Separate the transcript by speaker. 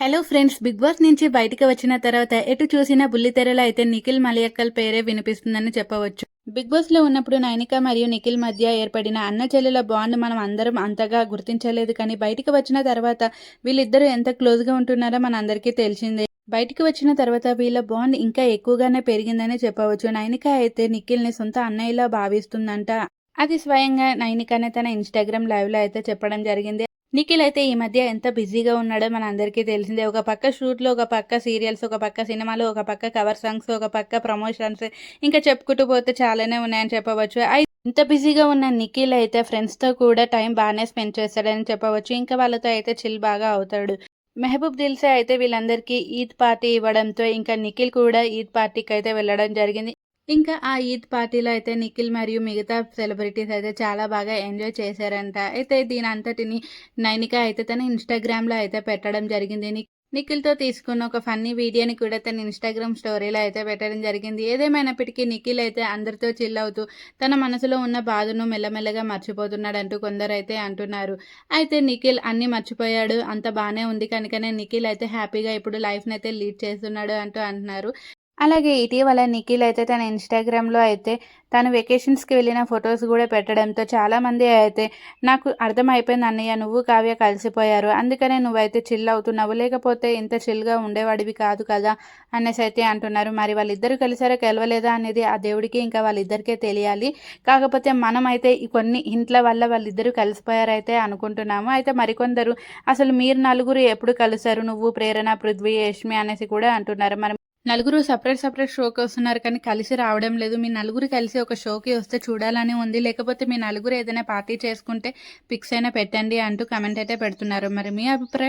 Speaker 1: Hello friends big boss నుంచి బయటికి వచ్చిన తర్వాత ఎటు చూసినా బుల్లితెరలో అయితే నిఖిల్ మలయక్కల్ పేరే వినిపిస్తుందని చెప్పవచ్చు. బిగ్ బాస్లో ఉన్నప్పుడు నైనిక మరియు నిఖిల్ మధ్య ఏర్పడిన అన్న చెల్లెల బాండ్ మనం అందరం అంతగా గుర్తించలేదు కానీ బయటికి వచ్చిన తర్వాత వీళ్ళిద్దరూ ఎంత క్లోజ్గా ఉంటున్నారో మన అందరికీ తెలిసిందే. బయటికి వచ్చిన తర్వాత వీళ్ళ బాండ్ ఇంకా ఎక్కువగానే పెరిగిందని చెప్పవచ్చు. నైనిక అయితే నిఖిల్ని సొంత అన్నయ్యలా భావిస్తుందంట. అది స్వయంగా నైనికనే తన ఇన్స్టాగ్రామ్ లైవ్లో అయితే చెప్పడం జరిగింది. నిఖిల్ అయితే ఈ మధ్య ఎంత బిజీగా ఉన్నాడో మన అందరికీ తెలిసిందే. ఒక పక్క షూట్లు ఒక పక్క సీరియల్స్ ఒక పక్క సినిమాలు ఒక పక్క కవర్ సాంగ్స్ ఒక పక్క ప్రమోషన్స్ ఇంకా చెప్పుకుంటూ పోతే చాలానే ఉన్నాయని చెప్పవచ్చు. ఇంత బిజీగా ఉన్న నిఖిల్ అయితే ఫ్రెండ్స్తో కూడా టైం బాగానే స్పెండ్ చేస్తాడని చెప్పవచ్చు. ఇంకా వాళ్ళతో అయితే చిల్ బాగా అవుతాడు. మెహబూబ్ దిల్సే అయితే వీళ్ళందరికీ ఈద్ పార్టీ ఇవ్వడంతో ఇంకా నిఖిల్ కూడా ఈద్ పార్టీకి అయితే వెళ్ళడం జరిగింది. ఇంకా ఆ ఈద్ పార్టీలో అయితే నిఖిల్ మరియు మిగతా సెలబ్రిటీస్ అయితే చాలా బాగా ఎంజాయ్ చేశారంట. అయితే దీని అంతటిని నైనిక అయితే తన ఇన్స్టాగ్రామ్లో అయితే పెట్టడం జరిగింది. ని- నిఖిల్తో తీసుకున్న ఒక ఫన్నీ వీడియోని కూడా తన ఇన్స్టాగ్రామ్ స్టోరీలో అయితే పెట్టడం జరిగింది. ఏదేమైనప్పటికీ నిఖిల్ అయితే అందరితో చిల్ అవుతూ తన మనసులో ఉన్న బాధను మెల్లమెల్లగా మర్చిపోతున్నాడంటూ కొందరు అయితే అంటున్నారు. అయితే నిఖిల్ అన్ని మర్చిపోయాడు అంత బాగానే ఉంది కనుకనే నిఖిల్ అయితే హ్యాపీగా ఇప్పుడు లైఫ్ని అయితే లీడ్ చేస్తున్నాడు అంటూ అంటున్నారు. అలాగే ఇటీవల నిఖిల్ అయితే తన ఇన్స్టాగ్రామ్లో అయితే తను వెకేషన్స్కి వెళ్ళిన ఫొటోస్ కూడా పెట్టడంతో చాలామంది అయితే నాకు అర్థమైపోయింది అన్నయ్య నువ్వు కావ్య కలిసిపోయారు. అందుకనే నువ్వైతే చిల్ అవుతున్నావు. లేకపోతే ఇంత చిల్గా ఉండేవాడివి కాదు కదా అనేసి అయితే అంటున్నారు. మరి వాళ్ళిద్దరూ కలిసారా కలవలేదా అనేది ఆ దేవుడికి ఇంకా వాళ్ళిద్దరికే తెలియాలి. కాకపోతే మనమైతే కొన్ని ఇంట్ల వల్ల వాళ్ళిద్దరూ కలిసిపోయారైతే అనుకుంటున్నాము. అయితే మరికొందరు అసలు మీరు నలుగురు ఎప్పుడు కలిసారు? నువ్వు ప్రేరణ పృథ్వీ యష్మి అనేసి కూడా అంటున్నారు. మరి నలుగురు సపరేట్ సపరేట్ షోకి వస్తున్నారు కానీ కలిసి రావడం లేదు. మీ నలుగురు కలిసి ఒక షోకి వస్తే చూడాలని ఉంది. లేకపోతే మీ నలుగురు ఏదైనా పార్టీ చేసుకుంటే పిక్స్ అయినా పెట్టండి అంటూ కమెంట్ అయితే పెడుతున్నారు. మరి మీ అభిప్రాయం?